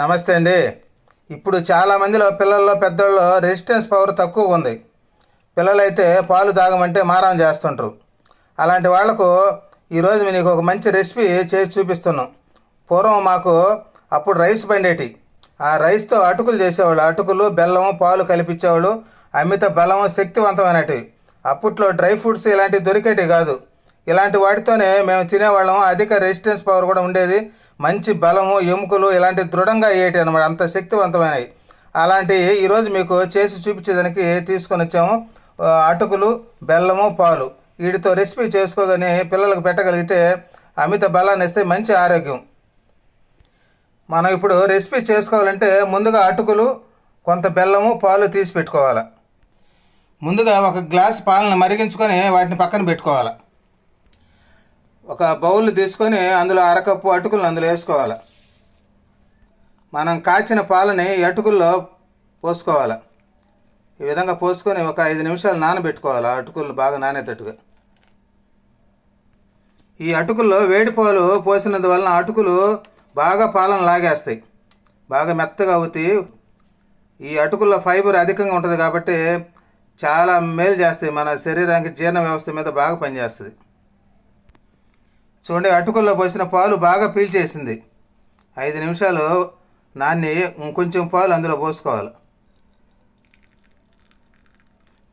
నమస్తే అండి. ఇప్పుడు చాలామందిలో పిల్లల్లో పెద్దల్లో రెసిస్టెన్స్ పవర్ తక్కువ ఉంది. పిల్లలైతే పాలు తాగమంటే మారం చేస్తుంటారు అలాంటి వాళ్ళకు ఈరోజు మీకు ఒక మంచి రెసిపీ చేసి చూపిస్తున్నాం. పూర్వం మాకు అప్పుడు రైస్ పండేటి ఆ రైస్తో అటుకులు చేసేవాళ్ళు. అటుకులు బెల్లము పాలు కలిపించేవాళ్ళు అమిత బలము శక్తివంతమైనటివి. అప్పట్లో డ్రై ఫ్రూట్స్ ఇలాంటివి దొరికేటివి కాదు. ఇలాంటి వాటితోనే మేము తినేవాళ్ళం. అధిక రెసిస్టెన్స్ పవర్ కూడా ఉండేది. మంచి బలము ఎముకలు ఇలాంటి దృఢంగా అయ్యేటి అనమాట అంత శక్తివంతమైనవి. అలాంటి ఈరోజు మీకు చేసి చూపించేదానికి తీసుకొని వచ్చాము. అటుకులు బెల్లము పాలు. వీటితో రెసిపీ చేసుకోగానే పిల్లలకు పెట్టగలిగితే అమిత బలాన్ని ఇస్తే మంచి ఆరోగ్యం. మనం ఇప్పుడు రెసిపీ చేసుకోవాలంటే ముందుగా అటుకులు కొంత బెల్లము పాలు తీసి పెట్టుకోవాలి. ముందుగా ఒక గ్లాస్ పాలను మరిగించుకొని వాటిని పక్కన పెట్టుకోవాలి. ఒక బౌల్ తీసుకొని అందులో అరకప్పు అటుకులను అందులో వేసుకోవాలి. మనం కాచిన పాలని ఈ అటుకుల్లో పోసుకోవాలి. ఈ విధంగా పోసుకొని ఒక ఐదు నిమిషాలు నానబెట్టుకోవాలి. ఆ అటుకులు బాగా నానేటట్టుగా. ఈ అటుకుల్లో వేడి పాలు పోసినందువలన అటుకులు బాగా పాలను లాగేస్తాయి. బాగా మెత్తగా అవుతాయి ఈ అటుకుల్లో ఫైబర్ అధికంగా ఉంటుంది కాబట్టి చాలా మేలు చేస్తాయి. మన శరీరానికి జీర్ణ వ్యవస్థ మీద బాగా పనిచేస్తుంది. చూడండి అటుకుల్లో పోసిన పాలు బాగా పీల్చేసింది. ఐదు నిమిషాలు నాన్ని ఇంకొంచెం పాలు అందులో పోసుకోవాలి.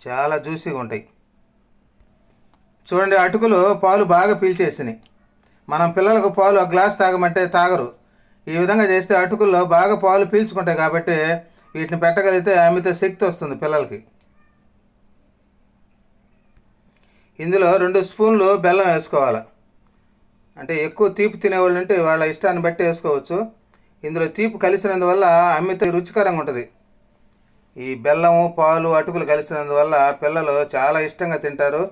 చాలా జ్యూసీగా ఉంటాయి. చూడండి అటుకులు పాలు బాగా పీల్చేసినాయి. మనం పిల్లలకు పాలు ఒక గ్లాస్ తాగమంటే తాగరు. ఈ విధంగా చేస్తే అటుకుల్లో బాగా పాలు పీల్చుకుంటాయి కాబట్టి వీటిని పెట్టగలిగితే అమిత శక్తి వస్తుంది పిల్లలకి. ఇందులో రెండు స్పూన్లు బెల్లం వేసుకోవాలి. అంటే ఎక్కువ తీపి తినేవాళ్ళు అంటే వాళ్ళ ఇష్టాన్ని బట్టి వేసుకోవచ్చు. ఇందులో తీపి కలిసినందువల్ల అమిత రుచికరంగా ఉంటుంది. ఈ బెల్లము పాలు అటుకులు కలిసినందువల్ల పిల్లలు చాలా ఇష్టంగా తింటారు.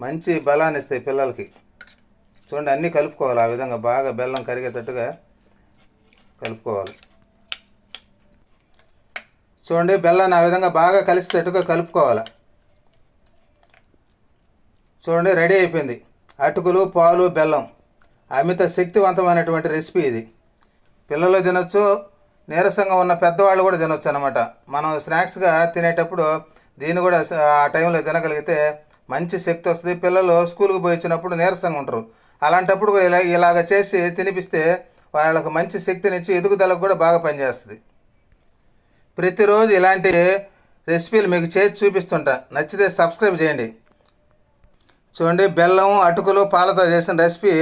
మంచి బలాన్ని ఇస్తాయి పిల్లలకి. చూడండి అన్నీ కలుపుకోవాలి. ఆ విధంగా బాగా బెల్లం కరిగేటట్టుగా కలుపుకోవాలి. చూడండి బెల్లాన్ని ఆ విధంగా బాగా కలిసేటట్టుగా కలుపుకోవాలి. చూడండి రెడీ అయిపోయింది. అటుకులు పాలు బెల్లం. అమిత శక్తివంతమైనటువంటి రెసిపీ ఇది. పిల్లలు తినొచ్చు నీరసంగా ఉన్న పెద్దవాళ్ళు కూడా తినొచ్చు అనమాట మనం స్నాక్స్గా తినేటప్పుడు దీన్ని కూడా ఆ టైంలో తినగలిగితే మంచి శక్తి వస్తుంది. పిల్లలు స్కూల్కి పోయి వచ్చినప్పుడు నీరసంగా ఉంటారు. అలాంటప్పుడు ఇలా ఇలాగ చేసి తినిపిస్తే వాళ్ళకు మంచి శక్తినిచ్చి ఎదుగుదలకు కూడా బాగా పనిచేస్తుంది. ప్రతిరోజు ఇలాంటి రెసిపీలు మీకు చేసి చూపిస్తుంటా. నచ్చితే సబ్స్క్రైబ్ చేయండి. చూడండి బెల్లం అటుకులు పాలతో చేసిన రెసిపీ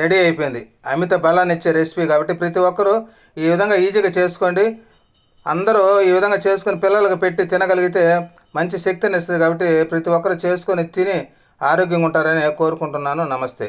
రెడీ అయిపోయింది. అమిత బలాన్ని ఇచ్చే రెసిపీ కాబట్టి ప్రతి ఒక్కరూ ఈ విధంగా ఈజీగా చేసుకోండి. అందరూ ఈ విధంగా చేసుకొని పిల్లలకు పెట్టి తినగలిగితే మంచి శక్తిని ఇస్తుంది కాబట్టి ప్రతి ఒక్కరు చేసుకొని తిని ఆరోగ్యంగా ఉంటారని కోరుకుంటున్నాను. నమస్తే.